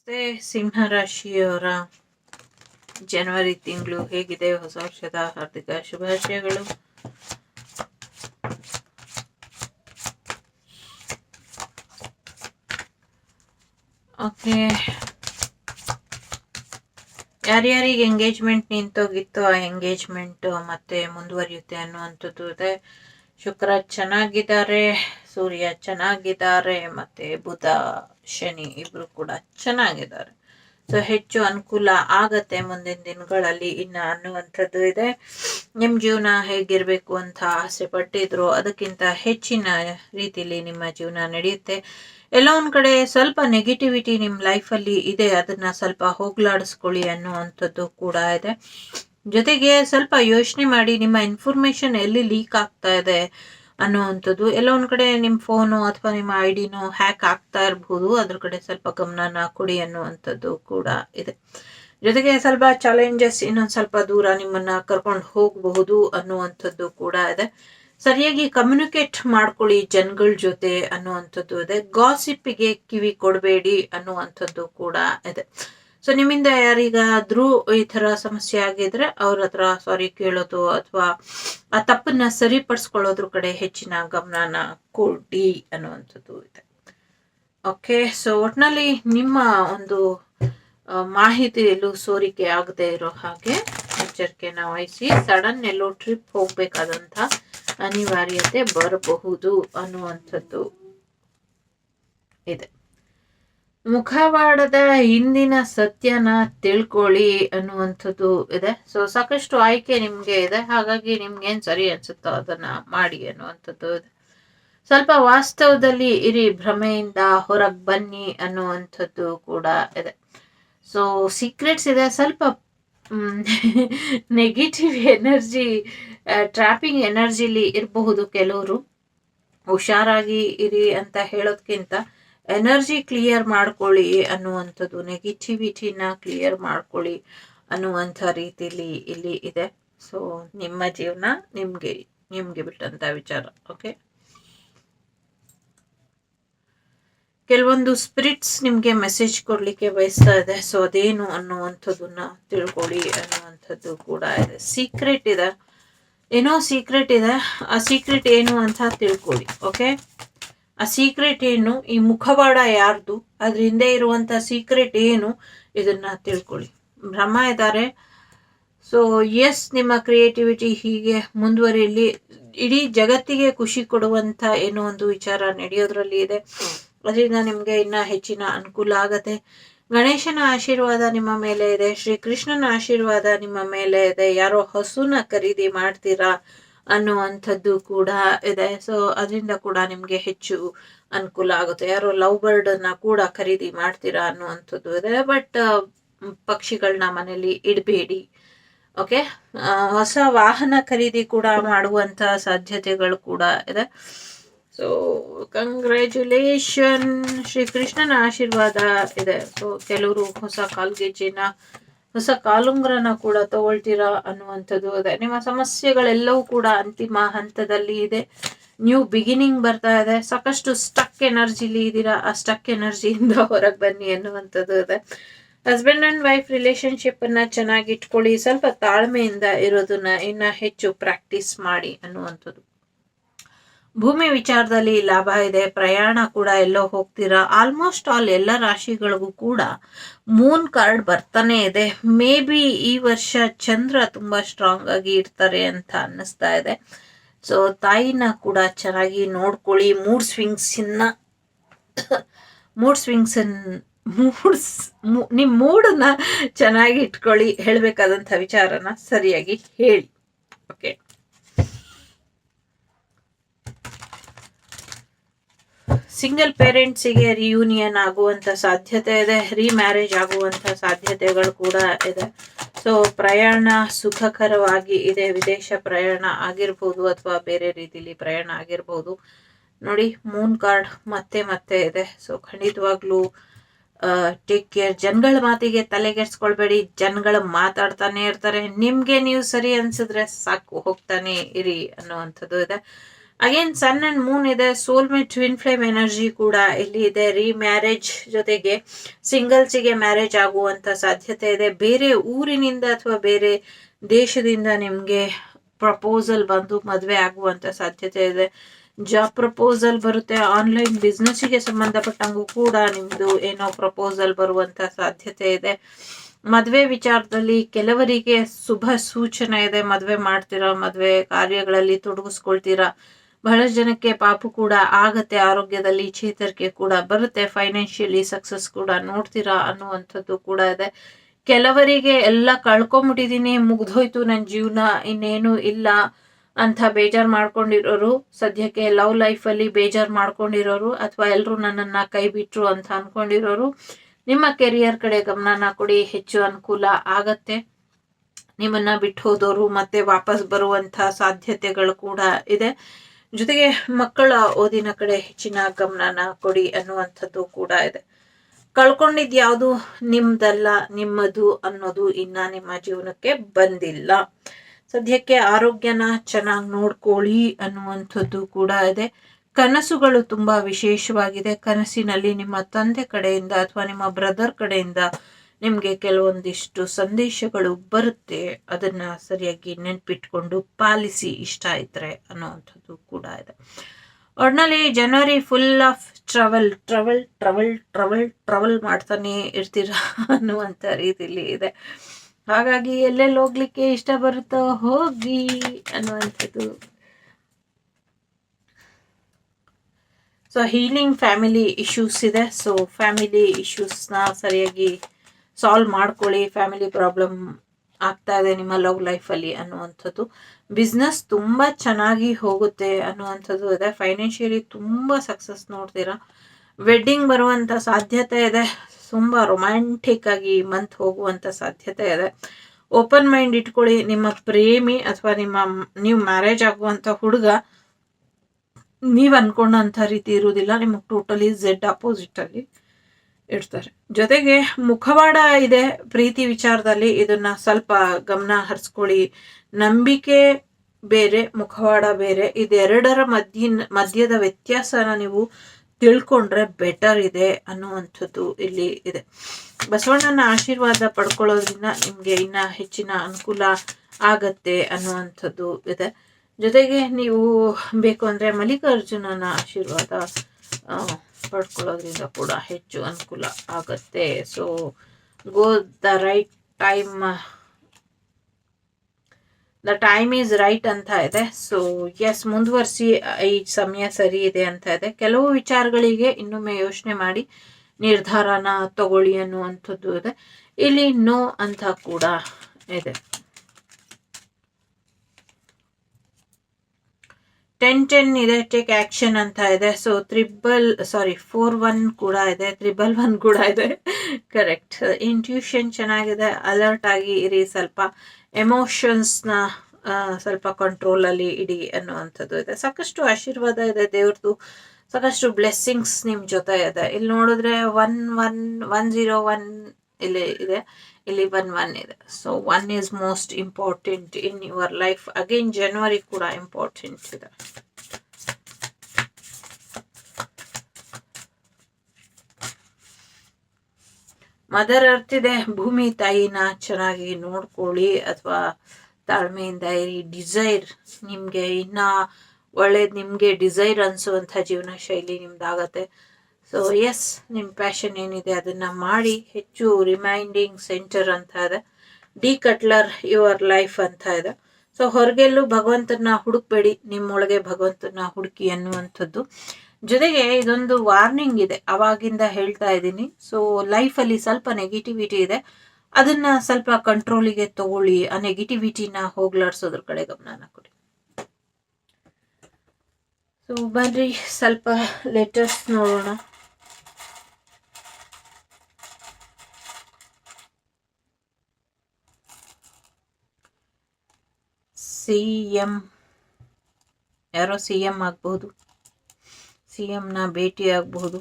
ನಮಸ್ತೆ ಸಿಂಹ ರಾಶಿಯವರ ಜನವರಿ ತಿಂಗಳು ಹೇಗಿದೆ? ಹೊಸ ವರ್ಷದ ಹಾರ್ದಿಕ ಶುಭಾಶಯಗಳು. ಓಕೆ. ಯಾರ್ಯಾರಿಗೆ ಎಂಗೇಜ್ಮೆಂಟ್ ನಿಂತೋಗಿತ್ತು ಆ ಎಂಗೇಜ್ಮೆಂಟ್ ಮತ್ತೆ ಮುಂದುವರಿಯುತ್ತೆ ಅನ್ನುವಂಥದ್ದು ಇದೆ. ಶುಕ್ರ ಚೆನ್ನಾಗಿದ್ದಾರೆ, ಸೂರ್ಯ ಚೆನ್ನಾಗಿದ್ದಾರೆ, ಮತ್ತೆ ಬುಧ ಶನಿ ಇಬ್ರು ಕೂಡ ಚೆನ್ನಾಗಿದ್ದಾರೆ. ಸೊ ಹೆಚ್ಚು ಅನುಕೂಲ ಆಗತ್ತೆ ಮುಂದಿನ ದಿನಗಳಲ್ಲಿ. ಇನ್ನ ಅನ್ನುವಂಥದ್ದು ಇದೆ. ನಿಮ್ಮ ಜೀವನ ಹೇಗಿರಬೇಕು ಅಂತ ಆಸೆ ಪಟ್ಟಿದ್ರು. ಅದಕ್ಕಿಂತ ಹೆಚ್ಚಿನ ರೀತಿಯಲ್ಲಿ ನಿಮ್ಮ ಜೀವನ ನಡೆಯುತ್ತೆ. ಎಲ್ಲೋ ಒಂದು ಕಡೆ ಸ್ವಲ್ಪ ನೆಗೆಟಿವಿಟಿ ನಿಮ್ಮ ಲೈಫಲ್ಲಿ ಇದೆ. ಅದನ್ನ ಸ್ವಲ್ಪ ಹೋಗ್ಲಾಡಿಸ್ಕೊಳ್ಳಿ ಅನ್ನುವಂಥದ್ದು ಕೂಡ ಇದೆ. ಜೊತೆಗೆ ಸ್ವಲ್ಪ ಯೋಚನೆ ಮಾಡಿ ನಿಮ್ಮ ಇನ್ಫಾರ್ಮೇಶನ್ ಎಲ್ಲಿ ಲೀಕ್ ಆಗ್ತಾ ಇದೆ ಅನ್ನುವಂಥದ್ದು. ಎಲ್ಲ ಒಂದ್ ಕಡೆ ನಿಮ್ಮ ಫೋನು ಅಥವಾ ನಿಮ್ಮ ಐ ಡಿನೋ ಹ್ಯಾಕ್ ಆಗ್ತಾ ಇರಬಹುದು ಅದ್ರ ಕಡೆ ಸ್ವಲ್ಪ ಗಮನನ ಕೊಡಿ ಅನ್ನುವಂಥದ್ದು ಕೂಡ ಇದೆ. ಜೊತೆಗೆ ಸ್ವಲ್ಪ ಚಾಲೆಂಜಸ್ ಇನ್ನೊಂದು ಸ್ವಲ್ಪ ದೂರ ನಿಮ್ಮನ್ನ ಕರ್ಕೊಂಡು ಹೋಗಬಹುದು ಅನ್ನುವಂಥದ್ದು ಕೂಡ ಇದೆ. ಸರಿಯಾಗಿ ಕಮ್ಯುನಿಕೇಟ್ ಮಾಡ್ಕೊಳ್ಳಿ ಜನಗಳ ಜೊತೆ ಅನ್ನುವಂಥದ್ದು ಇದೆ. ಗಾಸಿಪ್ಪಿಗೆ ಕಿವಿ ಕೊಡಬೇಡಿ ಅನ್ನುವಂಥದ್ದು ಕೂಡ ಇದೆ. ಸೊ ನಿಮ್ಮಿಂದ ಯಾರಿಗಾದ್ರೂ ಈ ತರ ಸಮಸ್ಯೆ ಆಗಿದ್ರೆ ಅವ್ರ ಹತ್ರ ಸಾರಿ ಕೇಳೋದು ಅಥವಾ ಆ ತಪ್ಪನ್ನ ಸರಿಪಡಿಸ್ಕೊಳ್ಳೋದ್ರ ಕಡೆ ಹೆಚ್ಚಿನ ಗಮನನ ಕೊಡಿ ಅನ್ನುವಂಥದ್ದು ಇದೆ. ಓಕೆ ಸೊ ಒಟ್ನಲ್ಲಿ ನಿಮ್ಮ ಒಂದು ಮಾಹಿತಿಯಲ್ಲೂ ಸೋರಿಕೆ ಆಗದೆ ಇರೋ ಹಾಗೆ ಎಚ್ಚರಿಕೆನ ವಹಿಸಿ ಸಡನ್ ಎಲ್ಲೋ ಟ್ರಿಪ್ ಹೋಗ್ಬೇಕಾದಂತ ಅನಿವಾರ್ಯತೆ ಬರಬಹುದು ಅನ್ನುವಂಥದ್ದು ಇದೆ. ಮುಖವಾಡದ ಹಿಂದಿನ ಸತ್ಯನ ತಿಳ್ಕೊಳ್ಳಿ ಅನ್ನುವಂಥದ್ದು ಇದೆ. ಸೊ ಸಾಕಷ್ಟು ಆಯ್ಕೆ ನಿಮಗೆ ಇದೆ. ಹಾಗಾಗಿ ನಿಮ್ಗೇನು ಸರಿ ಅನ್ಸುತ್ತೋ ಅದನ್ನ ಮಾಡಿ ಅನ್ನುವಂಥದ್ದು ಇದೆ. ಸ್ವಲ್ಪ ವಾಸ್ತವದಲ್ಲಿ ಇರಿ, ಭ್ರಮೆಯಿಂದ ಹೊರಗೆ ಬನ್ನಿ ಅನ್ನುವಂಥದ್ದು ಕೂಡ ಇದೆ. ಸೊ ಸೀಕ್ರೆಟ್ಸ್ ಇದೆ. ಸ್ವಲ್ಪ ನೆಗೆಟಿವ್ ಎನರ್ಜಿ ಟ್ರಾಪಿಂಗ್ ಎನರ್ಜಿಲಿ ಇರಬಹುದು ಕೆಲವರು. ಹುಷಾರಾಗಿ ಇರಿ ಅಂತ ಹೇಳೋದ್ಕಿಂತ ಎನರ್ಜಿ ಕ್ಲಿಯರ್ ಮಾಡ್ಕೊಳ್ಳಿ ಅನ್ನುವಂಥದ್ದು ನೆಗೆಟಿವಿಟಿನ ಕ್ಲಿಯರ್ ಮಾಡ್ಕೊಳ್ಳಿ ಅನ್ನುವಂಥ ರೀತಿಲಿ ಇಲ್ಲಿ ಇದೆ. ಸೊ ನಿಮ್ಮ ಜೀವನ ನಿಮಗೆ ನಿಮಗೆ ಬಿಟ್ಟಂತ ವಿಚಾರ ಓಕೆ ಕೆಲವೊಂದು ಸ್ಪಿರಿಟ್ಸ್ ನಿಮಗೆ ಮೆಸೇಜ್ ಕೊಡಲಿಕ್ಕೆ ಬಯಸ್ತಾ ಇದೆ. ಸೊ ಅದೇನು ಅನ್ನುವಂಥದ್ದನ್ನ ತಿಳ್ಕೊಳ್ಳಿ ಅನ್ನುವಂಥದ್ದು ಕೂಡ ಇದೆ. ಸೀಕ್ರೆಟ್ ಇದೆ. ಏನೋ ಸೀಕ್ರೆಟ್ ಇದೆ. ಆ ಸೀಕ್ರೆಟ್ ಏನು ಅಂತ ತಿಳ್ಕೊಳ್ಳಿ ಓಕೆ ಆ ಸೀಕ್ರೆಟ್ ಏನು? ಈ ಮುಖವಾಡ ಯಾರ್ದು? ಅದ್ರ ಹಿಂದೆ ಇರುವಂತ ಸೀಕ್ರೆಟ್ ಏನು? ಇದನ್ನ ತಿಳ್ಕೊಳ್ಳಿ. ಬ್ರಹ್ಮ ಇದ್ದಾರೆ. ಸೊ ಎಸ್ ನಿಮ್ಮ ಕ್ರಿಯೇಟಿವಿಟಿ ಹೀಗೆ ಮುಂದುವರಿಯಲಿ ಇಡೀ ಜಗತ್ತಿಗೆ ಖುಷಿ ಕೊಡುವಂತ ಏನೋ ಒಂದು ವಿಚಾರ ನಡೆಯೋದ್ರಲ್ಲಿ ಇದೆ. ಅದರಿಂದ ನಿಮ್ಗೆ ಇನ್ನ ಹೆಚ್ಚಿನ ಅನುಕೂಲ ಆಗತ್ತೆ. ಗಣೇಶನ ಆಶೀರ್ವಾದ ನಿಮ್ಮ ಮೇಲೆ ಇದೆ. ಶ್ರೀ ಕೃಷ್ಣನ ಆಶೀರ್ವಾದ ನಿಮ್ಮ ಮೇಲೆ ಇದೆ. ಯಾರೋ ಹಸುನ ಖರೀದಿ ಮಾಡ್ತೀರಾ? ಅನ್ನುವಂಥದ್ದು ಕೂಡ ಇದೆ. ಸೊ ಅದರಿಂದ ಕೂಡ ನಿಮಗೆ ಹೆಚ್ಚು ಅನುಕೂಲ ಆಗುತ್ತೆ. ಯಾರೋ ಲವ್ ಬರ್ಡನ್ನ ಕೂಡ ಖರೀದಿ ಮಾಡ್ತೀರಾ ಅನ್ನುವಂಥದ್ದು ಇದೆ. ಬಟ್ ಪಕ್ಷಿಗಳನ್ನ ಮನೇಲಿ ಇಡಬೇಡಿ. ಓಕೆ ಹೊಸ ವಾಹನ ಖರೀದಿ ಕೂಡ ಮಾಡುವಂಥ ಸಾಧ್ಯತೆಗಳು ಕೂಡ ಇದೆ. ಸೊ ಕಂಗ್ರ್ಯಾಚುಲೇಷನ್ ಶ್ರೀ ಕೃಷ್ಣನ ಆಶೀರ್ವಾದ ಇದೆ. ಸೊ ಕೆಲವರು ಹೊಸ ಕಾಲ್ಗೆಜ್ಜಿನ ಹೊಸ ಕಾಲುಂಗ್ರನ ಕೂಡ ತಗೊಳ್ತೀರಾ ಅನ್ನುವಂಥದ್ದು ಅದೇ ನಿಮ್ಮ ಸಮಸ್ಯೆಗಳೆಲ್ಲವೂ ಕೂಡ ಅಂತಿಮ ಹಂತದಲ್ಲಿ ಇದೆ. ನ್ಯೂ ಬಿಗಿನಿಂಗ್ ಬರ್ತಾ ಇದೆ. ಸಾಕಷ್ಟು ಸ್ಟಕ್ ಎನರ್ಜಿಲಿ ಇದ್ದೀರಾ? ಆ ಸ್ಟಕ್ ಎನರ್ಜಿಯಿಂದ ಹೊರಗೆ ಬನ್ನಿ ಅನ್ನುವಂಥದ್ದು ಇದೆ. ಹಸ್ಬೆಂಡ್ ಅಂಡ್ ವೈಫ್ ರಿಲೇಶನ್ಶಿಪ್ ಅನ್ನ ಚೆನ್ನಾಗಿ ಇಟ್ಕೊಳ್ಳಿ ಸ್ವಲ್ಪ ತಾಳ್ಮೆಯಿಂದ ಇರೋದನ್ನ ಇನ್ನ ಹೆಚ್ಚು ಪ್ರಾಕ್ಟೀಸ್ ಮಾಡಿ ಅನ್ನುವಂಥದ್ದು. ಭೂಮಿ ವಿಚಾರದಲ್ಲಿ ಲಾಭ ಇದೆ, ಪ್ರಯಾಣ ಕೂಡ ಎಲ್ಲೋ ಹೋಗ್ತೀರಾ? ಆಲ್ಮೋಸ್ಟ್ ಆಲ್ ಎಲ್ಲ ರಾಶಿಗಳಿಗೂ ಕೂಡ ಮೂನ್ ಕಾರ್ಡ್ ಬರ್ತಾನೆ ಇದೆ. ಮೇ ಬಿ ಈ ವರ್ಷ ಚಂದ್ರ ತುಂಬ ಸ್ಟ್ರಾಂಗ್ ಆಗಿ ಇರ್ತಾರೆ ಅಂತ ಅನ್ನಿಸ್ತಾ ಇದೆ. ಸೊ ತಾಯಿನ ಕೂಡ ಚೆನ್ನಾಗಿ ನೋಡ್ಕೊಳ್ಳಿ. ಮೂಡ್ ಸ್ವಿಂಗ್ಸ್ ಇನ್ನ ಮೂಡ್ ಸ್ವಿಂಗ್ಸ್ ಮೂಡ್ಸ್ ನಿಮ್ಮ ಮೂಡನ್ನ ಚೆನ್ನಾಗಿ ಇಟ್ಕೊಳ್ಳಿ. ಹೇಳಬೇಕಾದಂಥ ವಿಚಾರನ ಸರಿಯಾಗಿ ಹೇಳಿ. ಓಕೆ ಸಿಂಗಲ್ ಪೇರೆಂಟ್ಸಿಗೆ ರಿಯೂನಿಯನ್ ಆಗುವಂಥ ಸಾಧ್ಯತೆ ಇದೆ ಮ್ಯಾರೇಜ್ ಆಗುವಂಥ ಸಾಧ್ಯತೆಗಳು ಕೂಡ ಇದೆ. ಸೊ ಪ್ರಯಾಣ ಸುಖಕರವಾಗಿ ಇದೆ, ವಿದೇಶ ಪ್ರಯಾಣ ಆಗಿರ್ಬೋದು ಅಥವಾ ಬೇರೆ ರೀತಿಲಿ ಪ್ರಯಾಣ ಆಗಿರ್ಬೋದು. ನೋಡಿ ಮೂನ್ ಕಾರ್ಡ್ ಮತ್ತೆ ಮತ್ತೆ ಇದೆ. ಸೊ ಖಂಡಿತವಾಗ್ಲೂ ಟೇಕ್ ಕೇರ್ ಜನಗಳ ಮಾತಿಗೆ ತಲೆಗೆಡ್ಸ್ಕೊಳ್ಬೇಡಿ ಜನಗಳು ಮಾತಾಡ್ತಾನೆ ಇರ್ತಾರೆ. ನಿಮಗೆ ನೀವು ಸರಿ ಅನ್ಸಿದ್ರೆ ಸಾಕು, ಹೋಗ್ತಾನೆ ಇರಿ ಅನ್ನುವಂಥದ್ದು ಇದೆ. ಅಗೇನ್ ಸನ್ ಅಂಡ್ ಮೂನ್ ಇದೆ. ಸೋಲ್ಮೇಟ್ ಟ್ವಿನ್ ಫ್ಲೇಮ್ ಎನರ್ಜಿ ಕೂಡ ಇಲ್ಲಿ ಇದೆ. ರೀ ಮ್ಯಾರೇಜ್ ಜೊತೆಗೆ ಸಿಂಗಲ್ಸಿಗೆ ಮ್ಯಾರೇಜ್ ಆಗುವಂತ ಸಾಧ್ಯತೆ ಇದೆ. ಬೇರೆ ಊರಿನಿಂದ ಅಥವಾ ಬೇರೆ ದೇಶದಿಂದ ನಿಮಗೆ ಪ್ರಪೋಸಲ್ ಬಂದು ಮದುವೆ ಆಗುವಂತ ಸಾಧ್ಯತೆ ಇದೆ. ಜಾಬ್ ಪ್ರಪೋಸಲ್ ಬರುತ್ತೆ. ಆನ್ಲೈನ್ ಬಿಸ್ನೆಸ್ಸಿಗೆ ಸಂಬಂಧಪಟ್ಟಂಗೂ ಕೂಡ ನಿಮ್ಮದು ಏನೋ ಪ್ರಪೋಸಲ್ ಬರುವಂತ ಸಾಧ್ಯತೆ ಇದೆ. ಮದುವೆ ವಿಚಾರದಲ್ಲಿ ಕೆಲವರಿಗೆ ಶುಭ ಸೂಚನೆ ಇದೆ. ಮದುವೆ ಮಾಡ್ತೀರಾ? ಮದುವೆ ಕಾರ್ಯಗಳಲ್ಲಿ ತೊಡಗಿಸ್ಕೊಳ್ತೀರಾ? ಬಹಳಷ್ಟು ಜನಕ್ಕೆ ಪಾಪು ಕೂಡ ಆಗತ್ತೆ, ಆರೋಗ್ಯದಲ್ಲಿ ಚೇತರಿಕೆ ಕೂಡ ಬರುತ್ತೆ ಫೈನಾನ್ಷಿಯಲಿ ಸಕ್ಸಸ್ ಕೂಡ ನೋಡ್ತೀರಾ ಅನ್ನುವಂಥದ್ದು ಕೂಡ ಇದೆ. ಕೆಲವರಿಗೆ ಎಲ್ಲ ಕಳ್ಕೊಂಬಿಟ್ಟಿದ್ದೀನಿ ಮುಗ್ದೋಯ್ತು ನನ್ನ ಜೀವನ, ಇನ್ನೇನು ಇಲ್ಲ ಅಂತ ಬೇಜಾರು ಮಾಡ್ಕೊಂಡಿರೋರು, ಸದ್ಯಕ್ಕೆ ಲವ್ ಲೈಫಲ್ಲಿ ಬೇಜಾರು ಮಾಡ್ಕೊಂಡಿರೋರು, ಅಥವಾ ಎಲ್ಲರೂ ನನ್ನನ್ನು ಕೈ ಬಿಟ್ಟರು ಅಂತ ಅನ್ಕೊಂಡಿರೋರು, ನಿಮ್ಮ ಕೆರಿಯರ್ ಕಡೆ ಗಮನನ ಕೊಡಿ, ಹೆಚ್ಚು ಅನುಕೂಲ ಆಗತ್ತೆ. ನಿಮ್ಮನ್ನ ಬಿಟ್ಟು ಹೋದವರು ಮತ್ತೆ ವಾಪಸ್ ಬರುವಂತ ಸಾಧ್ಯತೆಗಳು ಕೂಡ ಇದೆ. ಜೊತೆಗೆ ಮಕ್ಕಳ ಓದಿನ ಕಡೆ ಹೆಚ್ಚಿನ ಗಮನನ ಕೊಡಿ ಅನ್ನುವಂಥದ್ದು ಕೂಡ ಇದೆ. ಕಳ್ಕೊಂಡಿದ್ ಯಾವುದು ನಿಮ್ದಲ್ಲ, ನಿಮ್ಮದು ಅನ್ನೋದು ಇನ್ನ ನಿಮ್ಮ ಜೀವನಕ್ಕೆ ಬಂದಿಲ್ಲ. ಸದ್ಯಕ್ಕೆ ಆರೋಗ್ಯನ ಚೆನ್ನಾಗಿ ನೋಡ್ಕೊಳ್ಳಿ ಅನ್ನುವಂಥದ್ದು ಕೂಡ ಇದೆ. ಕನಸುಗಳು ತುಂಬಾ ವಿಶೇಷವಾಗಿದೆ. ಕನಸಿನಲ್ಲಿ ನಿಮ್ಮ ತಂದೆ ಕಡೆಯಿಂದ ಅಥವಾ ನಿಮ್ಮ ಬ್ರದರ್ ಕಡೆಯಿಂದ ನಿಮಗೆ ಕೆಲವೊಂದಿಷ್ಟು ಸಂದೇಶಗಳು ಬರುತ್ತೆ, ಅದನ್ನು ಸರಿಯಾಗಿ ನೆನ್ಪಿಟ್ಕೊಂಡು ಪಾಲಿಸಿ ಇಷ್ಟ ಆಯ್ತರೆ ಅನ್ನೋವಂಥದ್ದು ಕೂಡ ಇದೆ. ಒಟ್ನಲ್ಲಿ January full of travel travel travel travel travel ಮಾಡ್ತಾನೆ ಇರ್ತೀರ ಅನ್ನುವಂಥ ರೀತಿಲಿ ಇದೆ. ಹಾಗಾಗಿ ಎಲ್ಲೆಲ್ಲಿ ಹೋಗ್ಲಿಕ್ಕೆ ಇಷ್ಟ ಬರುತ್ತೋ ಹೋಗಿ ಅನ್ನುವಂಥದ್ದು. ಸೊ ಹೀಲಿಂಗ್ ಫ್ಯಾಮಿಲಿ ಇಶ್ಯೂಸ್ ಇದೆ. ಸೊ ಫ್ಯಾಮಿಲಿ ಇಶ್ಯೂಸ್ನ ಸರಿಯಾಗಿ ಸಾಲ್ವ್ ಮಾಡ್ಕೊಳ್ಳಿ ಫ್ಯಾಮಿಲಿ ಪ್ರಾಬ್ಲಮ್ ಆಗ್ತಾ ಇದೆ ನಿಮ್ಮ ಲವ್ ಲೈಫಲ್ಲಿ ಅನ್ನುವಂಥದ್ದು. ಬಿಸ್ನೆಸ್ ತುಂಬ ಚೆನ್ನಾಗಿ ಹೋಗುತ್ತೆ ಅನ್ನುವಂಥದ್ದು ಇದೆ. ಫೈನಾನ್ಷಿಯಲಿ ತುಂಬ ಸಕ್ಸಸ್ ನೋಡ್ತೀರಾ? ವೆಡ್ಡಿಂಗ್ ಬರುವಂಥ ಸಾಧ್ಯತೆ ಇದೆ. ತುಂಬ ರೊಮ್ಯಾಂಟಿಕ್ ಆಗಿ ಮಂತ್ ಹೋಗುವಂಥ ಸಾಧ್ಯತೆ ಇದೆ. ಓಪನ್ ಮೈಂಡ್ ಇಟ್ಕೊಳ್ಳಿ. ನಿಮ್ಮ ಪ್ರೇಮಿ ಅಥವಾ ನಿಮ್ಮ, ನೀವು ಮ್ಯಾರೇಜ್ ಆಗುವಂಥ ಹುಡುಗ, ನೀವು ಅನ್ಕೊಂಡಂಥ ರೀತಿ ಇರುವುದಿಲ್ಲ. ನಿಮಗೆ ಟೋಟಲಿ ಝೆಡ್ ಅಪೋಸಿಟ್ ಅಲ್ಲಿ ಇಡ್ತಾರೆ. ಜೊತೆಗೆ ಮುಖವಾಡ ಇದೆ ಪ್ರೀತಿ ವಿಚಾರದಲ್ಲಿ. ಇದನ್ನ ಸ್ವಲ್ಪ ಗಮನ ಹರಿಸ್ಕೊಳ್ಳಿ. ನಂಬಿಕೆ ಬೇರೆ, ಮುಖವಾಡ ಬೇರೆ. ಇದೆರಡರ ಮಧ್ಯ ಮಧ್ಯದ ವ್ಯತ್ಯಾಸನ ನೀವು ತಿಳ್ಕೊಂಡ್ರೆ ಬೆಟರ್ ಇದೆ ಅನ್ನುವಂಥದ್ದು ಇಲ್ಲಿ ಇದೆ. ಬಸವಣ್ಣನ ಆಶೀರ್ವಾದ ಪಡ್ಕೊಳ್ಳೋದ್ರಿಂದ ನಿಮಗೆ ಇನ್ನ ಹೆಚ್ಚಿನ ಅನುಕೂಲ ಆಗತ್ತೆ ಅನ್ನುವಂಥದ್ದು ಇದೆ. ಜೊತೆಗೆ ನೀವು ಬೇಕು ಅಂದರೆ ಮಲ್ಲಿಕಾರ್ಜುನನ ಆಶೀರ್ವಾದ ಪಡ್ಕೊಳ್ಳೋದ್ರಿಂದ ಕೂಡ ಹೆಚ್ಚು ಅನುಕೂಲ ಆಗುತ್ತೆ. So go the right time the time is right ಅಂತ ಇದೆ. ಸೊ ಎಸ್ ಮುಂದುವರಿಸಿ ಈ ಸಮಯ ಸರಿ ಇದೆ ಅಂತ ಇದೆ. ಕೆಲವು ವಿಚಾರಗಳಿಗೆ ಇನ್ನೊಮ್ಮೆ ಯೋಚನೆ ಮಾಡಿ ನಿರ್ಧಾರನ ತಗೊಳ್ಳಿ ಅನ್ನುವಂಥದ್ದು ಇದೆ. ಇಲ್ಲಿ ನೋ ಅಂತ ಕೂಡ ಇದೆ. ಟೆನ್ ಟೆನ್ ಇದೆ ಟೇಕ್ ಆಕ್ಷನ್ ಅಂತ ಇದೆ. ಸೊ ತ್ರಿಬಲ್ ಸಾರಿ ಫೋರ್ ಒನ್ ಕೂಡ ಇದೆ. ತ್ರಿಬಲ್ ಒನ್ ಕೂಡ ಇದೆ. ಕರೆಕ್ಟ್ ಇಂಟ್ಯೂಷನ್ ಚೆನ್ನಾಗಿದೆ. ಅಲರ್ಟ್ ಆಗಿ ಇರಿ ಸ್ವಲ್ಪ. ಎಮೋಷನ್ಸ್ನ ಸ್ವಲ್ಪ ಕಂಟ್ರೋಲಲ್ಲಿ ಇಡಿ ಅನ್ನುವಂಥದ್ದು ಇದೆ. ಸಾಕಷ್ಟು ಆಶೀರ್ವಾದ ಇದೆ ದೇವ್ರದ್ದು ಸಾಕಷ್ಟು ಬ್ಲೆಸ್ಸಿಂಗ್ಸ್ ನಿಮ್ಮ ಜೊತೆ ಇದೆ. ಇಲ್ಲಿ ನೋಡಿದ್ರೆ one one one zero one ಇಲ್ಲಿ ಇದೆ ಇಲ್ಲಿ ಒನ್ ಒನ್ ಇದೆ. So one is most important in your life again January ಕೂಡ ಇಂಪಾರ್ಟೆಂಟ್ ಇದೆ. ಮದರ್ ಅರ್ತ್ ಇದೆ. ಭೂಮಿ, ತಾಯಿನ ಚೆನ್ನಾಗಿ ನೋಡ್ಕೊಳ್ಳಿ ಅಥವಾ ತಾಳ್ಮೆಯಿಂದ ಇರಿ. ಡಿಸೈರ್ ನಿಮಗೆ ಇನ್ನ ಒಳ್ಳೇದು ನಿಮಗೆ ಡಿಸೈರ್ ಅನಿಸುವಂಥ ಜೀವನ ಶೈಲಿ ನಿಮ್ದಾಗತ್ತೆ. ಸೊ ಎಸ್ ನಿಮ್ಮ ಪ್ಯಾಷನ್ ಏನಿದೆ ಅದನ್ನ ಮಾಡಿ ಹೆಚ್ಚು ರಿಮೈಂಡಿಂಗ್ ಸೆಂಟರ್ ಅಂತ ಇದೆ ಡಿ ಕಟ್ಲರ್ ಯುವರ್ ಲೈಫ್ ಅಂತ ಇದೆ ಸೊ ಹೊರಗೆಲ್ಲೂ ಭಗವಂತನ ಹುಡುಕ್ಬೇಡಿ, ನಿಮ್ಮೊಳಗೆ ಭಗವಂತನ ಹುಡುಕಿ ಅನ್ನುವಂಥದ್ದು. ಜೊತೆಗೆ ಇದೊಂದು ವಾರ್ನಿಂಗ್ ಇದೆ, ಅವಾಗಿಂದ ಹೇಳ್ತಾ ಇದ್ದೀನಿ. ಸೊ ಲೈಫಲ್ಲಿ ಸ್ವಲ್ಪ ನೆಗೆಟಿವಿಟಿ ಇದೆ. ಅದನ್ನ ಸ್ವಲ್ಪ ಕಂಟ್ರೋಲಿಗೆ ತಗೊಳ್ಳಿ, ಆ ನೆಗೆಟಿವಿಟಿನ ಹೋಗ್ಲಾಡ್ಸೋದ್ರ ಕಡೆ ಗಮನ ಕೊಡಿ. ಸೊ ಬನ್ರಿ, ಸ್ವಲ್ಪ ಲೆಟರ್ಸ್ ನೋಡೋಣ. ಸಿ ಎಂ ಯಾರೋ ಸಿ ಎಂ ಆಗ್ಬಹುದು ಸಿ ಎಂನ ಭೇಟಿ ಆಗಬಹುದು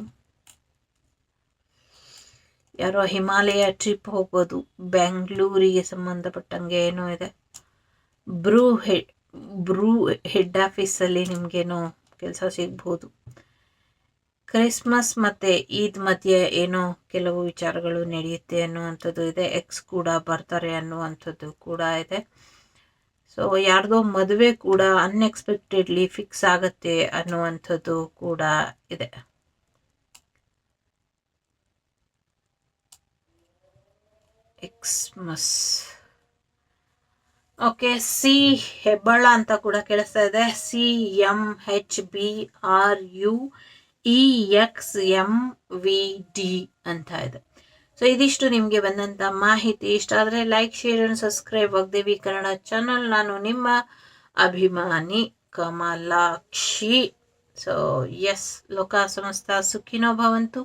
ಯಾರೋ ಹಿಮಾಲಯ ಟ್ರಿಪ್ ಹೋಗ್ಬೋದು ಬೆಂಗಳೂರಿಗೆ ಸಂಬಂಧಪಟ್ಟಂಗೆ ಏನೋ ಇದೆ. ಬ್ರೂ ಬ್ರೂ ಹೆಡ್ ಆಫೀಸಲ್ಲಿ ನಿಮಗೇನೋ ಕೆಲಸ ಸಿಗ್ಬೋದು. ಕ್ರಿಸ್ಮಸ್ ಮತ್ತು ಈದ್ ಮಧ್ಯೆ ಏನೋ ಕೆಲವು ವಿಚಾರಗಳು ನಡೆಯುತ್ತೆ ಅನ್ನುವಂಥದ್ದು ಇದೆ. ಎಕ್ಸ್ ಕೂಡ ಬರ್ತಾರೆ ಅನ್ನುವಂಥದ್ದು ಕೂಡ ಇದೆ. ಸೊ ಯಾರ್ದೋ ಮದುವೆ ಕೂಡ ಅನ್ಎಕ್ಸ್ಪೆಕ್ಟೆಡ್ಲಿ ಫಿಕ್ಸ್ ಆಗತ್ತೆ ಅನ್ನುವಂಥದ್ದು ಕೂಡ ಇದೆ. ಎಕ್ಸ್ಮಸ್ ಓಕೆ ಸಿ ಹೆಬ್ಬಾಳ ಅಂತ ಕೂಡ ಕೇಳಿಸ್ತಾ ಇದೆ. C M H B R U E X M V D ಅಂತ ಇದೆ. ಸೊ ಇದಿಷ್ಟು ನಿಮಗೆ ಬಂದಂಥ ಮಾಹಿತಿ. ಇಷ್ಟ ಆದರೆ like share and subscribe Vagdevi Kannada channel ನಾನು ನಿಮ್ಮ ಅಭಿಮಾನಿ ಕಮಲಾಕ್ಷಿ. ಸೊ ಎಸ್ ಲೋಕ ಸಮಸ್ತ ಸುಖಿನೋ ಭವಂತು,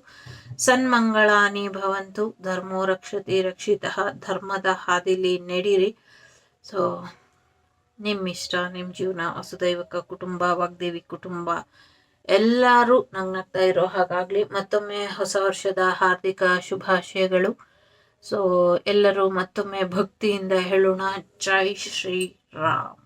ಸನ್ಮಂಗಳಾನಿ ಭವಂತು, ಧರ್ಮೋ ರಕ್ಷತಿ ರಕ್ಷಿತ, ಧರ್ಮದ ಹಾದಿಲಿ ನಡೀರಿ. ಸೊ ನಿಮ್ಮಿಷ್ಟ ನಿಮ್ಮ ಜೀವನ, ವಸುದೈವಕ ಕುಟುಂಬ ವಾಗ್ದೇವಿ ಕುಟುಂಬ ಎಲ್ಲರೂ ನಗ್ತಾ ಇರೋ ಹಾಗಾಗಲಿ ಮತ್ತೊಮ್ಮೆ ಹೊಸ ವರ್ಷದ ಹಾರ್ದಿಕ ಶುಭಾಶಯಗಳು. ಸೊ ಎಲ್ಲರೂ ಮತ್ತೊಮ್ಮೆ ಭಕ್ತಿಯಿಂದ ಹೇಳೋಣ. ಜೈ ಶ್ರೀ ರಾಮ್